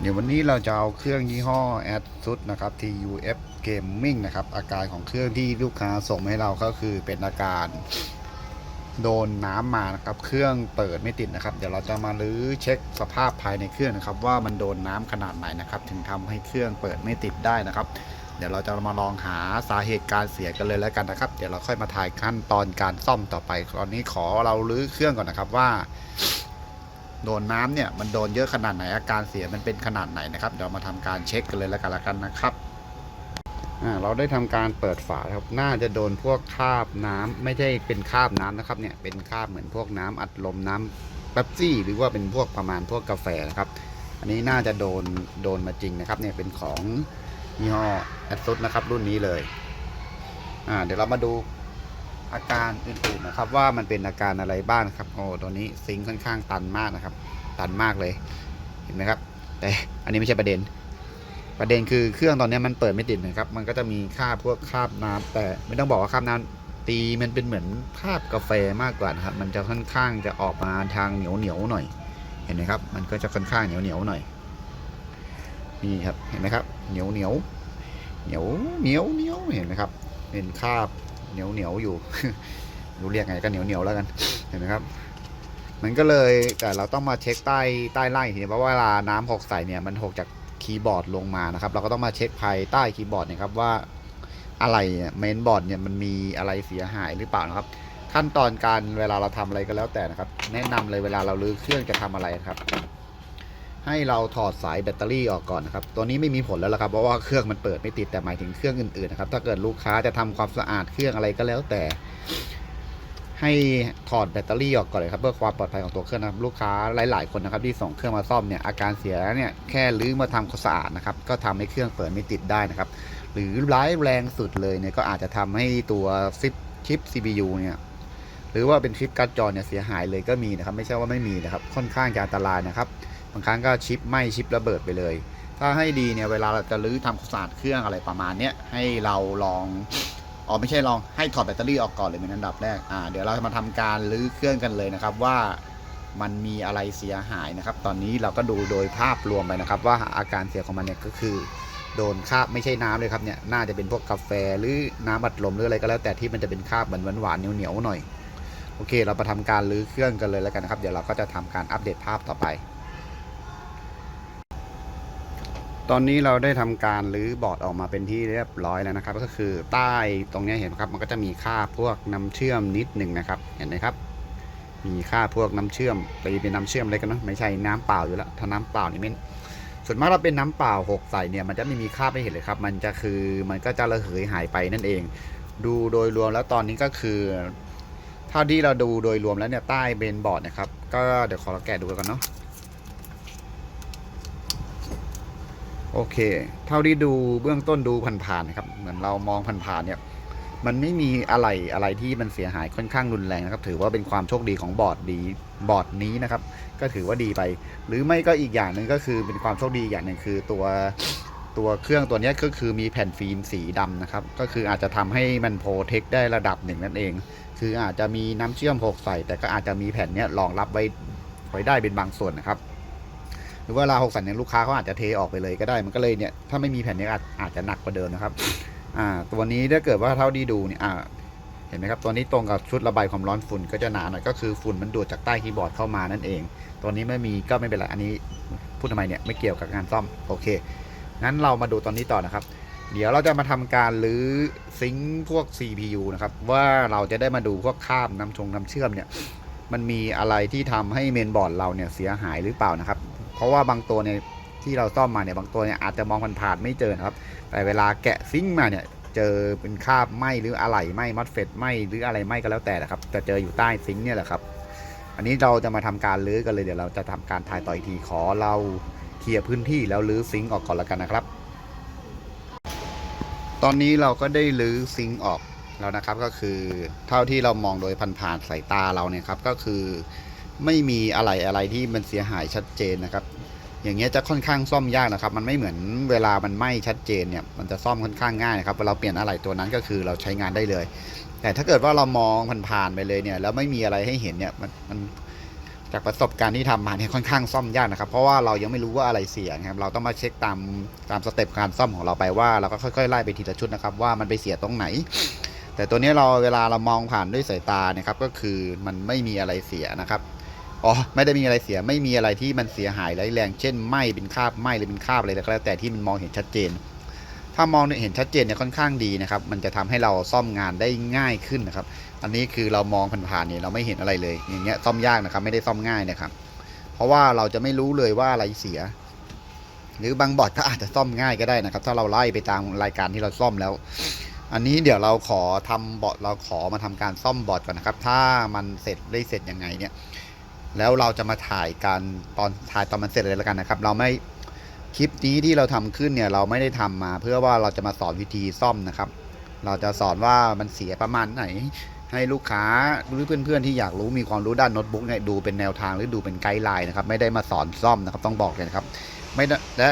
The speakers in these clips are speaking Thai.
เดี๋ยววันนี้เราจะเอาเครื่องยี่ห้อ ASUS นะครับ TUF Gaming นะครับ อาการของเครื่องที่ลูกค้าส่งให้เราก็คือเป็นอาการโดนน้ำมานะครับ เครื่องเปิดไม่ติดนะครับ เดี๋ยวเราจะมาลื้อเช็คสภาพภายในเครื่องนะครับ ว่ามันโดนน้ำขนาดไหนนะครับ ถึงทำให้เครื่องเปิดไม่ติดได้นะครับ เดี๋ยวเราจะมาลองหาสาเหตุการเสียกันเลยแล้วกันนะครับ เดี๋ยวเราค่อยมาถ่ายขั้นตอนการซ่อมต่อไปตอนนี้ขอเราลื้อเครื่องก่อนนะครับว่า โดนน้ำเนี่ยมันโดนเยอะขนาดไหนอาการเสียมันเป็นขนาดไหนนะครับเดี๋ยวมาทำการเช็คกันเลยแล้วกันละกันนะครับอ่าเราได้ทำการเปิดฝาครับ น่าจะโดนพวกคราบน้ำไม่ใช่เป็นคราบน้ำนะครับเนี่ยเป็นคราบเหมือนพวกน้ำอัดลมน้ำเป๊ปซี่ หรือว่าเป็นพวกประมาณพวกกาแฟนะครับ อันนี้น่าจะโดนโดนมาจริงนะครับ เนี่ยเป็นของยี่ห้อแอดซุสนะครับรุ่นนี้เลย อ่าเดี๋ยวเรามาดู อาการอื่นๆนะครับ ว่ามันเป็นอาการอะไรบ้างครับโอ้ตัวนี้ซิงค์ค่อนข้างตันมากนะครับ ตันมากเลยเห็นไหมครับ แต่อันนี้ไม่ใช่ประเด็น ประเด็นคือเครื่องตอนนี้มันเปิดไม่ติดนะครับ มันก็จะมีคราบพวกคราบน้ำแต่ไม่ต้องบอกว่าคราบน้ำตีมันเป็นเหมือนคราบกาแฟมากกว่านะครับ มันจะค่อนข้างจะออกมาทางเหนียวเหนียวหน่อย เห็นไหมครับ มันก็จะค่อนข้างเหนียวเหนียวหน่อยนี่ครับเห็นไหมครับเหนียวเหนียวเหนียวเหนียวเหนียวเห็นไหมครับ เป็นคราบ เหนียวเหนียวอยู่รู้เรียกไงก็เหนียวเหนียวแล้วกันเห็นไหมครับ มันก็เลยแต่เราต้องมาเช็คใต้ใต้ไล่ทีนี้เพราะว่าเวลาน้ำหกใส่เนี่ยมันหกจากคีย์บอร์ดลงมานะครับ เราก็ต้องมาเช็คภายใต้คีย์บอร์ดเนี่ยครับว่าอะไรเมนบอร์ดเนี่ยมันมีอะไรเสียหายหรือเปล่านะครับ ขั้นตอนการเวลาเราทำอะไรก็แล้วแต่นะครับ แนะนำเลยเวลาเราลื้อเครื่องจะทำอะไรครับ ให้เราถอดสายแบตเตอรี่ออกก่อนนะครับ ตัวนี้ไม่มีผลแล้วละครับ เพราะว่าเครื่องมันเปิดไม่ติดแต่หมายถึงเครื่องอื่นๆนะครับ ถ้าเกิดลูกค้าจะทำความสะอาดเครื่องอะไรก็แล้วแต่ ให้ถอดแบตเตอรี่ออกก่อนเลยครับเพื่อความปลอดภัยของตัวเครื่องนะครับลูกค้าหลาย ๆ คนนะครับที่ส่งเครื่องมาซ่อมเนี่ยอาการเสียเนี่ยแค่ลื้อมาทำความสะอาดนะครับก็ทำให้เครื่องเปิดไม่ติดได้นะครับ หรือร้ายแรงสุดเลยเนี่ยก็อาจจะทำให้ตัวซิปชิป CPU เนี่ยหรือว่าเป็นชิปการ์ดจอเนี่ยเสียหายเลยก็มีนะครับ ไม่ใช่ว่าไม่มีนะครับ ค่อนข้างจะอันตรายนะครับางครั้งก็ชิปไหม้ชิประเบิดไปเลย ถ้าให้ดีเนี่ยเวลาเราจะลื้อทำความสะอาดเครื่องอะไรประมาณเนี้ยให้เราลองอ๋อไม่ใช่ลองให้ถอดแบตเตอรี่ออกก่อนเลยเป็นอันดับแรกอ่าเดี๋ยวเราจะมาทำการรื้อเครื่องกันเลยนะครับว่ามันมีอะไรเสียหายนะครับ ตอนนี้เราก็ดูโดยภาพรวมไปนะครับ ว่าอาการเสียของมันเนี่ยก็คือโดนคาบไม่ใช่น้ำเลยครับเนี่ยน่าจะเป็นพวกกาแฟหรือน้ำบัดลมหรืออะไรก็แล้วแต่ที่มันจะเป็นคาบเหมือนหวานๆเหนียวๆหน่อยโอเค เรามาทำการรื้อเครื่องกันเลยแล้วกันนะครับ เดี๋ยวเราก็จะทำการอัปเดตภาพต่อไป ตอนนี้เราได้ทำการรื้อบอร์ดออกมาเป็นที่เรียบร้อยแล้วนะครับ ก็คือใต้ตรงนี้เห็นไหมครับ มันก็จะมีค่าพวกน้ำเชื่อมนิดหนึ่งนะครับ เห็นไหมครับ มีค่าพวกน้ำเชื่อมตีเป็นน้ำเชื่อมอะไรกันเนาะไม่ใช่น้ำเปล่าอยู่แล้วถ้าน้ำเปล่านี่ไม่ส่วนมากเราเป็นน้ำเปล่าหกใส่เนี่ยมันจะไม่มีค่าไม่เห็นเลยครับ มันจะคือมันก็จะระเหยหายไปนั่นเอง ดูโดยรวมแล้วตอนนี้ก็คือเท่าที่เราดูโดยรวมแล้วเนี่ยใต้เบนบอร์ดนะครับ ก็เดี๋ยวขอเราแกะดูกันเนาะ โอเค เท่าที่ดูเบื้องต้นดูผ่านๆนะครับ เหมือนเรามองผ่านๆเนี่ยมันไม่มีอะไรอะไรที่มันเสียหายค่อนข้างรุนแรงนะครับ ถือว่าเป็นความโชคดีของบอร์ดดีบอร์ดนี้นะครับ ก็ถือว่าดีไป หรือไม่ก็อีกอย่างหนึ่งก็คือเป็นความโชคดีอย่างหนึ่งคือตัวตัวเครื่องตัวนี้ก็คือมีแผ่นฟิล์มสีดำนะครับ ก็คืออาจจะทำให้มันโปรเทคได้ระดับหนึ่งนั่นเอง คืออาจจะมีน้ำเชื่อมหกใส่ แต่ก็อาจจะมีแผ่นนี้รองรับไว้ไว้ได้เป็นบางส่วนนะครับ หรือว่าเวลาหกสันเนี่ยลูกค้าเขาอาจจะเทออกไปเลยก็ได้มันก็เลยเนี่ยถ้าไม่มีแผ่นเนี้อาจอาจจะหนักกว่าเดิมนะครับอ่าตัวนี้ถ้าเกิดว่าเท่าที่ดูเนี่ยอ่าเห็นไหมครับตัวนี้ตรงกับชุดระบายความร้อนฝุ่นก็จะหนาหน่อยก็คือฝุ่นมันดูดจากใต้คีย์บอร์ดเข้ามานั่นเอง ตัวนี้ไม่มีก็ไม่เป็นไรอันนี้พูดทำไมเนี่ยไม่เกี่ยวกับงานซ่อมโอเคงั้นเรามาดูตอนนี้ต่อนะครับ เดี๋ยวเราจะมาทำการรื้อซิงค์พวก CPU นะครับว่าเราจะได้มาดูพวกคราบน้ำชงน้ำเชื่อมเนี่ยมันมีอะไรที่ทำให้เมนบอร์ดเราเนี่ยเสียหายหรือเปล่านะครับ เพราะว่าบางตัวเนี่ยที่เราซ่อมมาเนี่ยบางตัวเนี่ยอาจจะมองผ่านๆไม่เจอนะครับ แต่เวลาแกะซิงค์มาเนี่ยเจอเป็นคราบไหมหรืออะไรไหมมอสเฟตไหมหรืออะไรไหมก็แล้วแต่นะครับจะเจออยู่ใต้ซิงค์เนี่ยแหละครับ อันนี้เราจะมาทำการรื้อกันเลยเดี๋ยวเราจะทำการถ่ายต่ออีกทีขอเราเคลียร์พื้นที่แล้วรื้อซิงค์ออกก่อนแล้วกันนะครับ ตอนนี้เราก็ได้รื้อซิงค์ออกแล้วนะครับก็คือเท่าที่เรามองโดยผ่านๆสายตาเราเนี่ยครับก็คือ ไม่มีอะไรอะไรที่มันเสียหายชัดเจนนะครับ อย่างเงี้ยจะค่อนข้างซ่อมยากนะครับ มันไม่เหมือนเวลามันไหม้ชัดเจนเนี่ยมันจะซ่อมค่อนข้างง่ายนะครับเวลาเราเปลี่ยนอะไรตัวนั้นก็คือเราใช้งานได้เลย แต่ถ้าเกิดว่าเรามองผ่านๆไปเลยเนี่ยแล้วไม่มีอะไรให้เห็นเนี่ยมันมันจากประสบการณ์ที่ทำมาเนี่ยค่อนข้างซ่อมยากนะครับ เพราะว่าเรายังไม่รู้ว่าอะไรเสียนะครับ เราต้องมาเช็คตามตามสเต็ปการซ่อมของเราไปว่าเราก็ค่อยๆไล่ไปทีละชุดนะครับ ว่ามันไปเสียตรงไหน แต่ตัวนี้เราเวลาเรามองผ่านด้วยสายตาเนี่ยครับก็คือมันไม่มีอะไรเสียนะครับ อ๋อไม่ได้มีอะไรเสียไม่มีอะไรที่มันเสียหายร้ายแรง เช่นไหม้เป็นคราบไหม้หรือเป็นคราบอะไรก็แล้วแต่ที่มันมองเห็นชัดเจน ถ้ามองเห็นชัดเจนเนี่ยค่อนข้างดีนะครับ มันจะทำให้เราซ่อมงานได้ง่ายขึ้นนะครับ อันนี้คือเรามองผ่านๆเนี่ยเราไม่เห็นอะไรเลย อย่างเงี้ยซ่อมยากนะครับ ไม่ได้ซ่อมง่ายนะครับ เพราะว่าเราจะไม่รู้เลยว่าอะไรเสีย หรือบางบอร์ดก็อาจจะซ่อมง่ายก็ได้นะครับ ถ้าเราไล่ไปตามรายการที่เราซ่อมแล้ว อันนี้เดี๋ยวเราขอทำบอร์ดเราขอมาทำการซ่อมบอร์ดก่อนนะครับ ถ้ามันเสร็จได้เสร็จยังไงเนี่ย แล้วเราจะมาถ่ายการตอนถ่ายตอนมันเสร็จเลยแล้วกันนะครับ เราไม่คลิปนี้ที่เราทำขึ้นเนี่ยเราไม่ได้ทำมา เพื่อว่าเราจะมาสอนวิธีซ่อมนะครับ เราจะสอนว่ามันเสียประมาณไหน ให้ลูกค้าหรือเพื่อนๆที่อยากรู้มีความรู้ด้านโน้ตบุ๊กเนี่ยดูเป็นแนวทางหรือดูเป็นไกด์ไลน์นะครับ ไม่ได้มาสอนซ่อมนะครับ ต้องบอกเลยนะครับ ไม่และ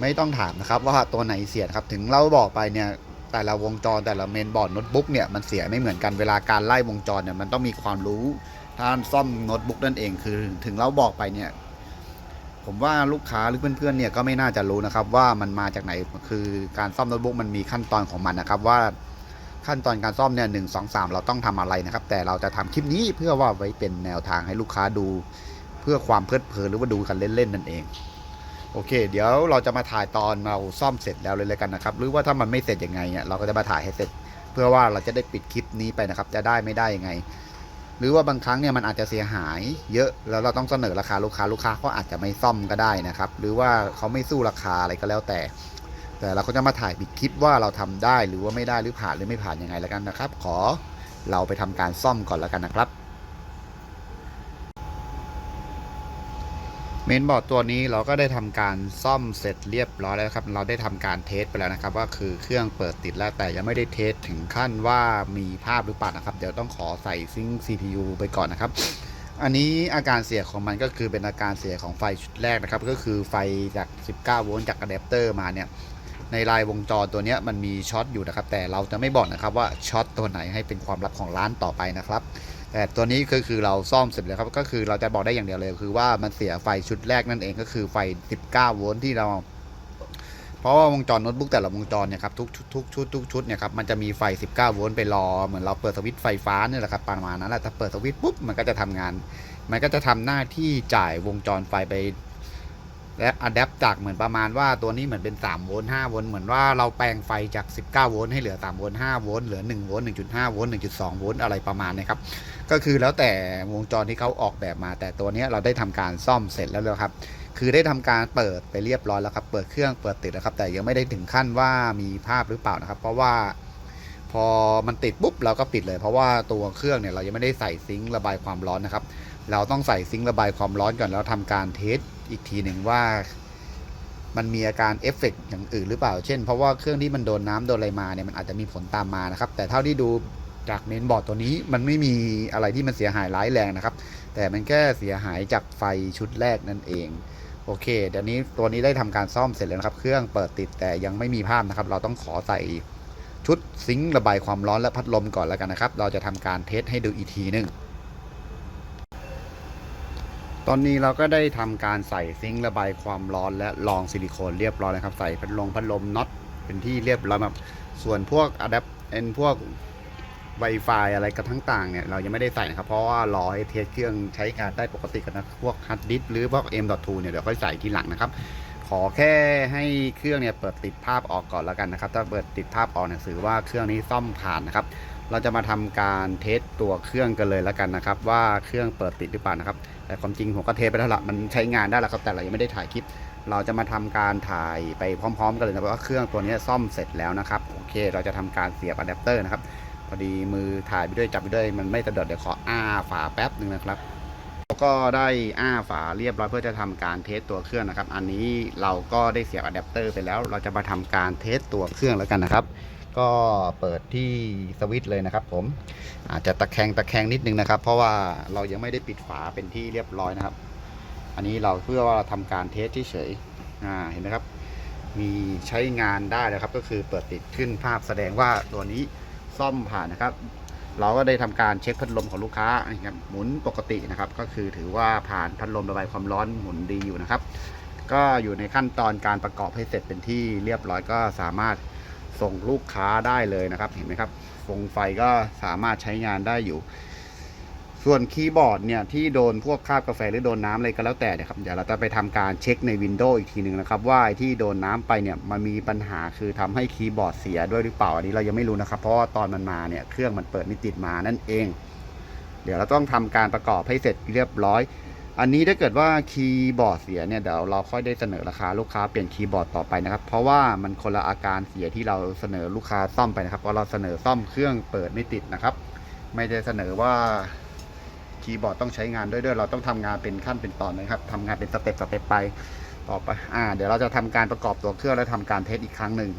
ไม่ต้องถามนะครับว่าตัวไหนเสียครับ ถึงเราบอกไปเนี่ยแต่ละวงจรแต่ละเมนบอร์ดโน้ตบุ๊กเนี่ยมันเสียไม่เหมือนกันเวลาการไล่วงจรเนี่ยมันต้องมีความรู้ ด้าซ่อมโน้ตบุ๊กนั่นเองคือ ถึงเราบอกไปเนี่ย ผมว่าลูกค้าหรือเพื่อนๆเนี่ยก็ไม่น่าจะรู้นะครับ ว่ามันมาจากไหนคือการซ่อมโน้ตบุ๊กมันมีขั้นตอนของมันนะครับว่าขั้นตอนการซ่อมเนี่ยหนึ่งสองสามเราต้องทำอะไรนะครับ แต่เราจะทำคลิปนี้เพื่อว่าไว้เป็นแนวทางให้ลูกค้าดู เพื่อความเพลิดเพลินหรือว่าดูกันเล่นๆนั่นเอง โอเค เดี๋ยวเราจะมาถ่ายตอนเราซ่อมเสร็จแล้วเลยแล้วกันนะครับ หรือว่าถ้ามันไม่เสร็จยังไงเนี่ยเราก็จะมาถ่ายให้เสร็จ เพื่อว่าเราจะได้ปิดคลิปนี้ไปนะครับ จะได้ไม่ได้ยังไง หรือว่าบางครั้งเนี่ยมันอาจจะเสียหายเยอะแล้วเราต้องเสนอราคาลูกค้าลูกค้าเขาอาจจะไม่ซ่อมก็ได้นะครับ หรือว่าเขาไม่สู้ราคาอะไรก็แล้วแต่ แต่เราก็จะมาถ่ายบิดคลิปว่าเราทำได้หรือว่าไม่ได้หรือผ่านหรือไม่ผ่านยังไงแล้วกันนะครับ ขอเราไปทำการซ่อมก่อนแล้วกันนะครับ เมนบอร์ดตัวนี้เราก็ได้ทำการซ่อมเสร็จเรียบร้อยแล้วครับ เราได้ทำการเทสไปแล้วนะครับ ว่าคือเครื่องเปิดติดแล้วแต่ยังไม่ได้เทสถึงขั้นว่ามีภาพหรือเปล่านะครับ เดี๋ยวต้องขอใส่ซิงค์ CPU ไปก่อนนะครับ อันนี้อาการเสียของมันก็คือเป็นอาการเสียของไฟชุดแรกนะครับ ก็คือไฟจาก 19 โวลต์จากอะแดปเตอร์มาเนี่ยในลายวงจรตัวนี้มันมีช็อตอยู่นะครับ แต่เราจะไม่บอกนะครับว่าช็อตตัวไหนให้เป็นความลับของร้านต่อไปนะครับ แต่ตัวนี้ก็คือเราซ่อมเสร็จแล้วครับ ก็คือเราจะบอกได้อย่างเดียวเลยคือว่ามันเสียไฟชุดแรกนั่นเองก็คือไฟ 19 โวลต์ที่เรา เพราะว่าวงจรโน้ตบุ๊กแต่ละวงจรเนี่ยครับทุกชุดทุกชุดทุกชุดเนี่ยครับมันจะมีไฟ 19 โวลต์ไปรอเหมือนเราเปิดสวิตช์ไฟฟ้าเนี่ยแหละครับประมาณนั้นแหละถ้าเปิดสวิตช์ปุ๊บมันก็จะทำงาน มันก็จะทำหน้าที่จ่ายวงจรไฟไป และอะแดปจากเหมือนประมาณว่าตัวนี้เหมือนเป็น3โวลต์5โวลต์เหมือนว่าเราแปลงไฟจาก 19 โวลต์ให้เหลือ3โวลต์5โวลต์เหลือ1โวลต์1.5โวลต์1.2โวลต์อะไรประมาณนี้ครับก็คือแล้วแต่วงจรที่เขาออกแบบมา แต่ตัวนี้เราได้ทำการซ่อมเสร็จแล้วเลยครับคือได้ทำการเปิดไปเรียบร้อยแล้วครับ เปิดเครื่องเปิดติดแล้วครับ แต่ยังไม่ได้ถึงขั้นว่ามีภาพหรือเปล่านะครับ เพราะว่าพอมันติดปุ๊บเราก็ปิดเลย เพราะว่าตัวเครื่องเนี่ยเรายังไม่ได้ใส่ซิงค์ระบายความร้อนนะครับ เราต้องใส่ซิงค์ระบายความร้อนก่อนแล้วทำการเทส อีกทีหนึ่งว่ามันมีอาการเอฟเฟกต์อย่างอื่นหรือเปล่า เช่น เพราะว่าเครื่องที่มันโดนน้ำโดนอะไรมาเนี่ยมันอาจจะมีผลตามมานะครับ แต่เท่าที่ดูจากเมนบอร์ดตัวนี้มันไม่มีอะไรที่มันเสียหายร้ายแรงนะครับ แต่มันแค่เสียหายจากไฟชุดแรกนั่นเอง โอเค เดี๋ยวนี้ตัวนี้ได้ทำการซ่อมเสร็จแล้วนะครับ เครื่องเปิดติดแต่ยังไม่มีภาพนะครับ เราต้องขอใส่ชุดซิงค์ระบายความร้อนและพัดลมก่อนแล้วกันนะครับ เราจะทำการเทสให้ดูอีกทีหนึ่ง อนนี้เราก็ได้ทำการใส่ซิงค์ระบายความร้อนและรองซิลิโคนเรียบร้อยแล้วครับ ใส่พัดลมพัดลมน็อตเป็นที่เรียบร้อยครับส่วนพวกอะแดปเอ็นพวก Wi-Fi อะไรกันทั้งต่างเนี่ยเรายังไม่ได้ใส่นะครับ เพราะว่ารอให้เทสเครื่องใช้งานได้ปกติกันนะพวกฮาร์ดดิสหรือพวก M.2 เนี่ยเดี๋ยวค่อยใส่ทีหลังนะครับ ขอแค่ให้เครื่องเนี่ยเปิดติดภาพออกก่อนแล้วกันนะครับ ถ้าเปิดติดภาพออกเนี่ยถือว่าเครื่องนี้ซ่อมผ่านนะครับ เราจะมาทำการเทสตัวเครื่องกันเลยแล้วกันนะครับ ว่าเครื่องเปิดติดหรือเปล่านะครับ แต่ความจริงผมก็เทไปแล้วละมันใช้งานได้แล้วครับแต่เรายังไม่ได้ถ่ายคลิป เราจะมาทำการถ่ายไปพร้อม ๆ กันเลยนะว่าเครื่องตัวนี้ซ่อมเสร็จแล้วนะครับโอเค เราจะทำการเสียบอะแดปเตอร์นะครับพอดีมือถ่ายไปด้วยจับไปด้วยมันไม่สะดุดเดี๋ยวขออ้าฝาแป๊บหนึ่งนะครับแล้วก็ได้อ้าฝาเรียบร้อยเพื่อจะทำการเทสตัวเครื่องนะครับ อันนี้เราก็ได้เสียบอะแดปเตอร์ไปแล้ว เราจะมาทำการเทสตัวเครื่องแล้วกันนะครับ ก็เปิดที่สวิตช์เลยนะครับ ผมอาจจะตะแคงตะแคงนิดนึงนะครับ เพราะว่าเรายังไม่ได้ปิดฝาเป็นที่เรียบร้อยนะครับ อันนี้เราเพื่อว่าเราทำการเทสเฉยๆอ่าเห็นไหมครับ มีใช้งานได้นะครับ ก็คือเปิดติดขึ้นภาพแสดงว่าตัวนี้ซ่อมผ่านนะครับ เราก็ได้ทำการเช็คพัดลมของลูกค้านะครับหมุนปกตินะครับ ก็คือถือว่าผ่านพัดลมระบายความร้อนหมุนดีอยู่นะครับ ก็อยู่ในขั้นตอนการประกอบให้เสร็จเป็นที่เรียบร้อยก็สามารถ ส่งลูกค้าได้เลยนะครับ เห็นไหมครับฟงไฟก็สามารถใช้งานได้อยู่ ส่วนคีย์บอร์ดเนี่ยที่โดนพวกคราบกาแฟหรือโดนน้ำอะไรก็แล้วแต่เนี่ยครับเดี๋ยวเราจะไปทำการเช็คในวินโดว์อีกทีหนึ่งนะครับว่าที่โดนน้ำไปเนี่ยมันมีปัญหาคือทำให้คีย์บอร์ดเสียด้วยหรือเปล่าอันนี้เรายังไม่รู้นะครับเพราะว่าตอนมันมาเนี่ยเครื่องมันเปิดไม่ติดมานั่นเอง เดี๋ยวเราต้องทำการประกอบให้เสร็จเรียบร้อย อันนี้ถ้าเกิดว่าคีย์บอร์ดเสียเนี่ยเดี๋ยวเราค่อยได้เสนอราคาลูกค้าเปลี่ยนคีย์บอร์ดต่อไปนะครับ เพราะว่ามันคนละอาการเสียที่เราเสนอลูกค้าซ่อมไปนะครับเพราะเราเสนอซ่อมเครื่องเปิดไม่ติดนะครับ ไม่ได้เสนอว่าคีย์บอร์ดต้องใช้งานด้วยด้วยเราต้องทำงานเป็นขั้นเป็นตอนนะครับทำงานเป็นสเต็ปสเต็ปไปต่อไปอ่าเดี๋ยวเราจะทำการประกอบตัวเครื่องและทำการเทสอีกครั้งหนึ่ง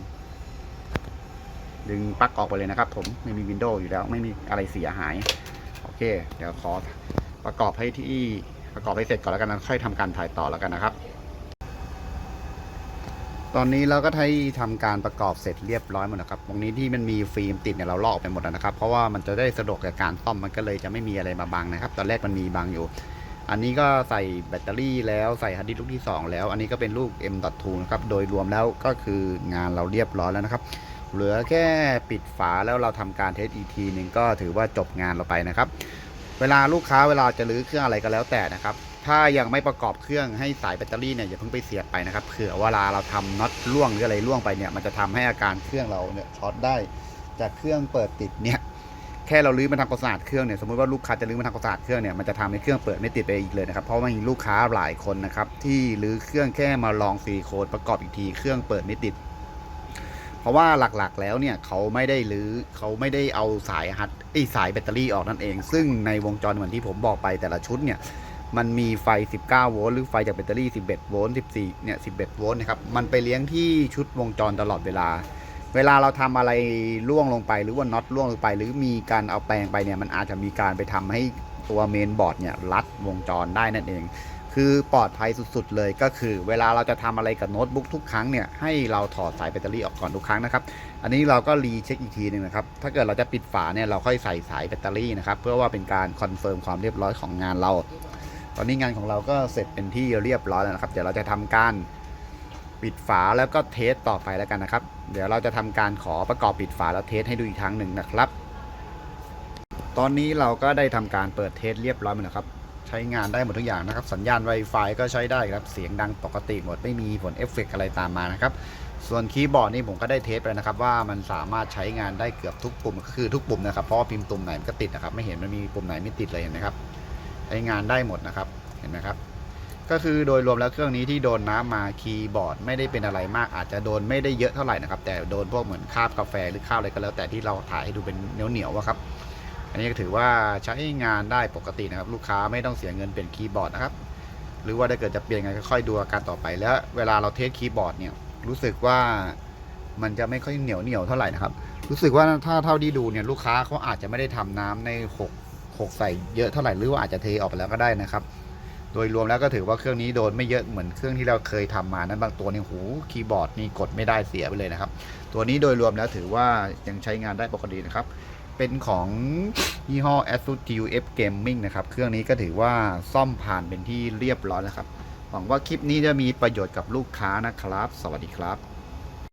ดึงปลั๊กออกไปเลยนะครับ ผมไม่มีวินโดว์อยู่แล้ว ไม่มีอะไรเสียหาย โอเค เดี๋ยวขอประกอบให้ที่ ประกอบให้เสร็จก่อนแล้วกันนะค่อยทำการถ่ายต่อแล้วกันนะครับ ตอนนี้เราก็ให้ทำการประกอบเสร็จเรียบร้อยหมดนะครับ ตรงนี้ที่มันมีฟิล์มติดเนี่ยเราลอกไปหมดแล้วนะครับ เพราะว่ามันจะได้สะดวกกับการซ่อมมันก็เลยจะไม่มีอะไรมาบังนะครับ ตอนแรกมันมีบังอยู่ อันนี้ก็ใส่แบตเตอรี่แล้วใส่ฮาร์ดดิสก์ลูกที่ 2 แล้ว อันนี้ก็เป็นลูก M.2 นะครับโดยรวมแล้วก็คืองานเราเรียบร้อยแล้วนะครับเหลือแค่ปิดฝาแล้วเราทำการเทสอีกทีหนึ่งก็ถือว่าจบงานเราไปนะครับ เวลาลูกค้าเวลาจะรื้อเครื่องอะไรก็แล้วแต่นะครับ ถ้ายังไม่ประกอบเครื่องให้สายแบตเตอรี่เนี่ยอย่าเพิ่งไปเสียบไปนะครับเผื่อเวลาเราทำน็อตร่วงหรืออะไรร่วงไปเนี่ยมันจะทำให้อาการเครื่องเราเนี่ยช็อตได้ จากเครื่องเปิดติดเนี่ยแค่เราลื้อมาทำความสะอาดเครื่องเนี่ยสมมติว่าลูกค้าจะลื้อมาทำความสะอาดเครื่องเนี่ยมันจะทำให้เครื่องเปิดไม่ติดไปอีกเลยนะครับเพราะว่ามีลูกค้าหลายคนนะครับที่ลื้อเครื่องแค่มาลองซีโคนประกอบอีกทีเครื่องเปิดไม่ติด เพราะว่าหลักๆแล้วเนี่ยเขาไม่ได้รื้อเขาไม่ได้เอาสายฮัดไอสายแบตเตอรี่ออกนั่นเอง ซึ่งในวงจรเหมือนที่ผมบอกไปแต่ละชุดเนี่ยมันมีไฟ 19 โวลต์หรือไฟจากแบตเตอรี่ 11 โวลต์ 14 เนี่ย 11 โวลต์นะครับ มันไปเลี้ยงที่ชุดวงจรตลอดเวลา เวลาเราทำอะไรล่วงลงไปหรือว่าน็อตล่วงลงไป หรือมีการเอาแปรงไปเนี่ย มันอาจจะมีการไปทำให้ตัวเมนบอร์ดเนี่ยรัดวงจรได้นั่นเอง คือปลอดภัยสุดๆเลยก็คือ เวลาเราจะทำอะไรกับโน้ตบุ๊กทุกครั้งเนี่ยให้เราถอดสายแบตเตอรี่ออกก่อนทุกครั้งนะครับ อันนี้เราก็รีเช็คอีกทีหนึ่งนะครับ ถ้าเกิดเราจะปิดฝาเนี่ยเราค่อยใส่สายแบตเตอรี่นะครับ เพื่อว่าเป็นการคอนเฟิร์มความเรียบร้อยของงานเรา ตอนนี้งานของเราก็เสร็จเป็นที่เรียบร้อยแล้วนะครับ เดี๋ยวเราจะทำการปิดฝาแล้วก็เทสต่อไปแล้วกันนะครับ เดี๋ยวเราจะทำการขอประกอบปิดฝาแล้วเทสให้ดูอีกครั้งหนึ่งนะครับ ตอนนี้เราก็ได้ทำการเปิดเทสเรียบร้อยแล้วครับ ใช้งานได้หมดทุกอย่างนะครับ สัญญาณ Wi-Fi ก็ใช้ได้ครับ เสียงดังปกติหมดไม่มีผลเอฟเฟกต์อะไรตามมานะครับ ส่วนคีย์บอร์ดนี่ผมก็ได้เทสไปนะครับ ว่ามันสามารถใช้งานได้เกือบทุกปุ่มก็คือทุกปุ่มนะครับเพราะพิมพ์ตุ่มไหนมันก็ติดนะครับ ไม่เห็นมันมีปุ่มไหนไม่ติดเลยเห็นไหมครับ ใช้งานได้หมดนะครับเห็นไหมครับก็คือโดยรวมแล้วเครื่องนี้ที่โดนน้ำมาคีย์บอร์ดไม่ได้เป็นอะไรมาก อาจจะโดนไม่ได้เยอะเท่าไหร่นะครับแต่โดนพวกเหมือนคาบกาแฟหรือข้าวอะไรก็แล้วแต่ที่เราถ่ายให้ดูเป็นเหนียวเหนียวๆอะครับ อันนี้ก็ถือว่าใช้งานได้ปกตินะครับ ลูกค้าไม่ต้องเสียเงินเปลี่ยนคีย์บอร์ดนะครับ หรือว่าถ้าเกิดจะเปลี่ยนไงก็ค่อยดูอาการต่อไปแล้วเวลาเราเทสคีย์บอร์ดเนี่ยรู้สึกว่ามันจะไม่ค่อยเหนียวเหนียวเท่าไหร่นะครับ รู้สึกว่าถ้าเท่าที่ดูเนี่ยลูกค้าเขาอาจจะไม่ได้ทำน้ำในหกหกใส่เยอะเท่าไหร่หรือว่าอาจจะเทออกไปแล้วก็ได้นะครับ โดยรวมแล้วก็ถือว่าเครื่องนี้โดนไม่เยอะเหมือนเครื่องที่เราเคยทำมานั้นบางตัวเนี่ยหูคีย์บอร์ดนี่กดไม่ได้เสียไปเลยนะครับ ตัวนี้โดยรวมแล้วถือว่ายังใช้งานได้ปกตินะครับ เป็นของยี่ห้อ ASUS TUF Gaming นะครับ เครื่องนี้ก็ถือว่าซ่อมผ่านเป็นที่เรียบร้อยแล้วครับ หวังว่าคลิปนี้จะมีประโยชน์กับลูกค้านะครับ สวัสดีครับ